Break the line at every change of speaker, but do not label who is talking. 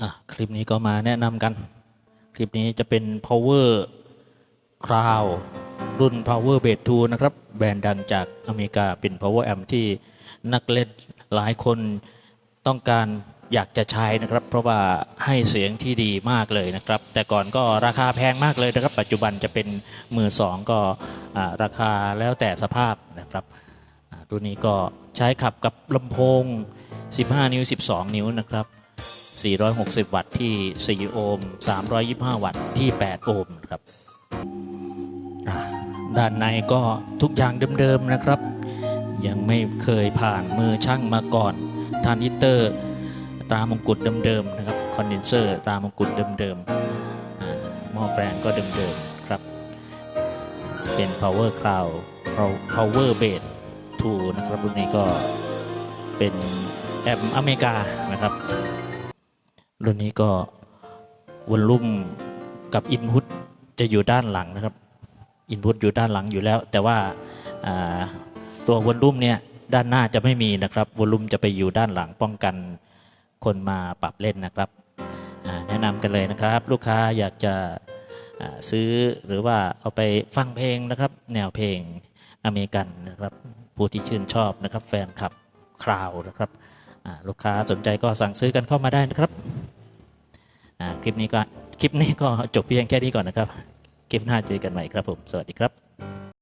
อะคลิปนี้ก็มาแนะนำกัน คลิปนี้จะเป็น power crown รุ่น power b a s 2นะครับ แบรนด์ดังจากอเมริกาเป็น power amp ที่นักเล่นหลายคนต้องการอยากจะใช้นะครับ เพราะว่าให้เสียงที่ดีมากเลยนะครับ แต่ก่อนก็ราคาแพงมากเลยนะครับ ปัจจุบันจะเป็นมือสองก็ราคาแล้วแต่สภาพนะครับอ่าตัวนี้ก็ใช้ขับกับลำโพง 15 นิ้ว 12 นิ้วนะครับ 460 วัตต์ที่ 4 โอห์ม 325 วัตต์ที่ 8 โอห์มครับด้านในก็ทุกอย่างเดิมๆนะครับ ยังไม่เคยผ่านมือช่างมาก่อนทานิเตอร์ตามงกุฎเดิมๆนะครับคอนเดนเซอร์ตามงกุฎเดิมๆหม้อแปลงก็เดิมๆครับ เป็น power cloud power base 2นะครับรุ่นนี้ก็เป็นแอมอเมริกานะครับ รุ่นนี้ก็วอลลุ่มกับอินพุตจะอยู่ด้านหลังนะครับอินพุตอยู่ด้านหลังอยู่แล้ว แต่ว่าาตัววอลลุ่มเนี่ยด้านหน้าจะไม่มีนะครับวอลลุ่มจะไปอยู่ด้านหลังป้องกันคนมาปรับเล่นนะครับแนะนำกันเลยนะครับ ลูกค้าอยากจะซื้อหรือว่าเอาไปฟังเพลงนะครับ แนวเพลงอเมริกันนะครับผู้ที่ชื่นชอบนะครับ แฟนคลับคราวนะครับลูกค้าสนใจก็สั่งซื้อกันเข้ามาได้นะครับ คลิปนี้ก็คลิปนี้ก็จบเพียงแค่นี้ก่อนนะครับ คลิปหน้าเจอกันใหม่ครับผม สวัสดีครับ